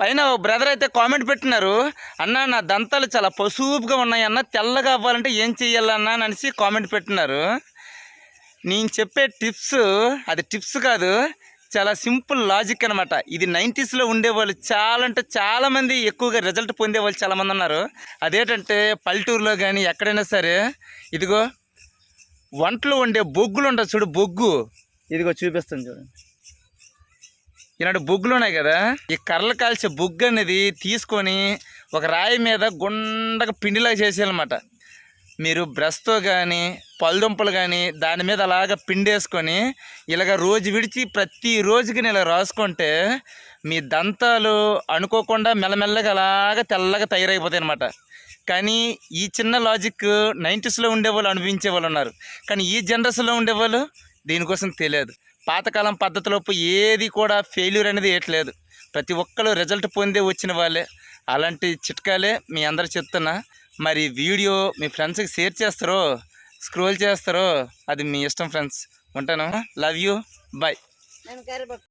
పైన ఓ బ్రదర్ అయితే కామెంట్ పెట్టినారు అన్న నా దంతాలు చాలా పసుపుగా ఉన్నాయి అన్న తెల్లగా అవ్వాలంటే ఏం చెయ్యాలన్నా అనేసి కామెంట్ పెట్టినారు. నేను చెప్పే టిప్స్ అది టిప్స్ కాదు చాలా సింపుల్ లాజిక్ అనమాట ఇది నైంటీస్లో ఉండేవాళ్ళు చాలా అంటే చాలామంది ఎక్కువగా రిజల్ట్ పొందేవాళ్ళు చాలామంది ఉన్నారు. అదేంటంటే పల్లెటూరులో కానీ ఎక్కడైనా సరే ఇదిగో వంటలు వండే బొగ్గులు ఉంటుంది చూడు బొగ్గు. ఇదిగో చూపిస్తాను చూడండి. ఇలాంటి బుగ్గులు ఉన్నాయి కదా ఈ కర్రలు కాల్చే బుగ్గు అనేది తీసుకొని ఒక రాయి మీద గుండగా పిండిలా చేసేయాలన్నమాట. మీరు బ్రష్తో కానీ పళ్ళదుంపలు కానీ దాని మీద అలాగ పిండేసుకొని ఇలాగ రోజు విడిచి ప్రతి రోజుకి నేను ఇలా రాసుకుంటే మీ దంతాలు అనుకోకుండా మెల్లమెల్లగా అలాగ తెల్లగా తయారైపోతాయి అనమాట కానీ ఈ చిన్న లాజిక్ నైంటీస్లో ఉండేవాళ్ళు అనిపించేవాళ్ళు ఉన్నారు. కానీ ఈ జనరేషన్లో ఉండేవాళ్ళు దీనికోసం తెలియదు. పాతకాలం పద్ధతిలోపు ఏది కూడా ఫెయిల్యూర్ అనేది ఏట్లేదు. ప్రతి ఒక్కరు రిజల్ట్ పొందే వచ్చిన వాళ్ళే. అలాంటి చిట్కాలే మీ అందరు చెప్తున్నా. మరి వీడియో మీ ఫ్రెండ్స్కి షేర్ చేస్తారో స్క్రోల్ చేస్తారో అది మీ ఇష్టం ఫ్రెండ్స్ ఉంటాను? Love you bye